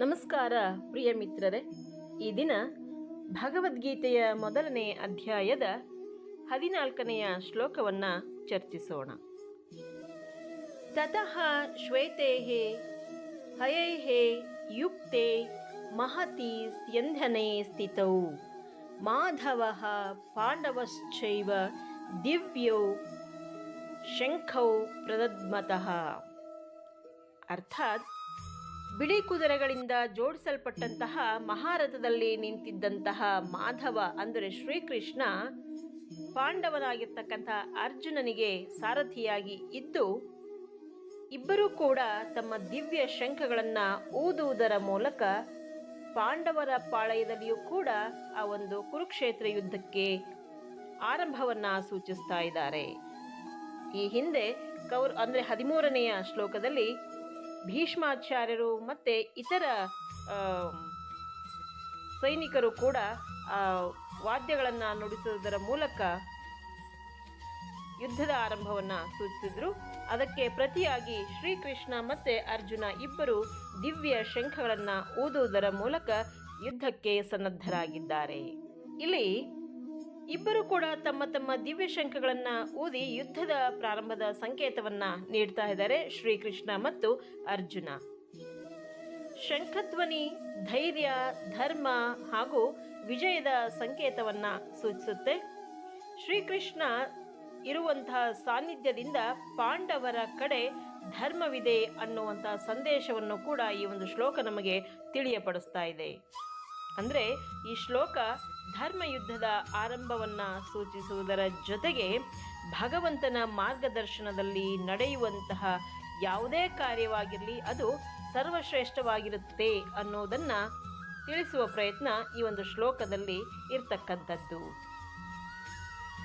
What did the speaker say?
ನಮಸ್ಕಾರ, ಪ್ರಿಯ ಮಿತ್ರರೇ. ಈ ದಿನ ಭಗವದ್ಗೀತೆಯ ಮೊದಲನೇ ಅಧ್ಯಾಯದ ಹದಿನಾಲ್ಕನೆಯ ಶ್ಲೋಕವನ್ನು ಚರ್ಚಿಸೋಣ. ತತಃ ಶ್ವೇತೆ ಹಯೈಹೇ, ಯುಕ್ತೆ, ಮಹತಿ ಸ್ಯಂಧನೆ ಸ್ಥಿತೌ. ಮಾಧವ ಪಾಂಡವಶ್ಚೈವ ದಿವ್ಯೌ, ಶಂಖೌ ಪ್ರದದ್ಮತಃ. ಅರ್ಥಾತ್ ಬಿಳಿ ಕುದುರೆಗಳಿಂದ ಜೋಡಿಸಲ್ಪಟ್ಟಂತಹ ಮಹಾರಥದಲ್ಲಿ ನಿಂತಿದ್ದಂತಹ ಮಾಧವ ಅಂದರೆ ಶ್ರೀಕೃಷ್ಣ ಪಾಂಡವನಾಗಿರ್ತಕ್ಕಂಥ ಅರ್ಜುನನಿಗೆ ಸಾರಥಿಯಾಗಿ ಇದ್ದು, ಇಬ್ಬರೂ ಕೂಡ ತಮ್ಮ ದಿವ್ಯ ಶಂಖಗಳನ್ನು ಊದುವುದರ ಮೂಲಕ ಪಾಂಡವರ ಪಾಳಯದಲ್ಲಿಯೂ ಕೂಡ ಆ ಒಂದು ಕುರುಕ್ಷೇತ್ರ ಯುದ್ಧಕ್ಕೆ ಆರಂಭವನ್ನು ಸೂಚಿಸ್ತಾ ಇದ್ದಾರೆ. ಈ ಹಿಂದೆ ಕೌರ್ ಅಂದರೆ ಹದಿಮೂರನೆಯ ಶ್ಲೋಕದಲ್ಲಿ ಭೀಷ್ಮಾಚಾರ್ಯರು ಮತ್ತು ಇತರ ಸೈನಿಕರು ಕೂಡ ವಾದ್ಯಗಳನ್ನು ನುಡಿಸುವುದರ ಮೂಲಕ ಯುದ್ಧದ ಆರಂಭವನ್ನು ಸೂಚಿಸಿದರು. ಅದಕ್ಕೆ ಪ್ರತಿಯಾಗಿ ಶ್ರೀಕೃಷ್ಣ ಮತ್ತು ಅರ್ಜುನ ಇಬ್ಬರು ದಿವ್ಯ ಶಂಖಗಳನ್ನು ಊದುವುದರ ಮೂಲಕ ಯುದ್ಧಕ್ಕೆ ಸನ್ನದ್ಧರಾಗಿದ್ದಾರೆ. ಇಲ್ಲಿ ಇಬ್ಬರು ಕೂಡ ತಮ್ಮ ತಮ್ಮ ದಿವ್ಯ ಶಂಖಗಳನ್ನು ಊದಿ ಯುದ್ಧದ ಪ್ರಾರಂಭದ ಸಂಕೇತವನ್ನ ನೀಡ್ತಾ ಇದ್ದಾರೆ ಶ್ರೀಕೃಷ್ಣ ಮತ್ತು ಅರ್ಜುನ. ಶಂಖಧ್ವನಿ ಧೈರ್ಯ, ಧರ್ಮ ಹಾಗೂ ವಿಜಯದ ಸಂಕೇತವನ್ನ ಸೂಚಿಸುತ್ತೆ. ಶ್ರೀಕೃಷ್ಣ ಇರುವಂತಹ ಸಾನ್ನಿಧ್ಯದಿಂದ ಪಾಂಡವರ ಕಡೆ ಧರ್ಮವಿದೆ ಅನ್ನುವಂತಹ ಸಂದೇಶವನ್ನು ಕೂಡ ಈ ಒಂದು ಶ್ಲೋಕ ನಮಗೆ ತಿಳಿಯಪಡಿಸ್ತಾ ಇದೆ. ಅಂದರೆ ಈ ಶ್ಲೋಕ ಧರ್ಮ ಯುದ್ಧದ ಆರಂಭವನ್ನು ಸೂಚಿಸುವುದರ ಜೊತೆಗೆ ಭಗವಂತನ ಮಾರ್ಗದರ್ಶನದಲ್ಲಿ ನಡೆಯುವಂತಹ ಯಾವುದೇ ಕಾರ್ಯವಾಗಿರಲಿ, ಅದು ಸರ್ವಶ್ರೇಷ್ಠವಾಗಿರುತ್ತೆ ಅನ್ನೋದನ್ನು ತಿಳಿಸುವ ಪ್ರಯತ್ನ ಈ ಒಂದು ಶ್ಲೋಕದಲ್ಲಿ ಇರ್ತಕ್ಕಂಥದ್ದು.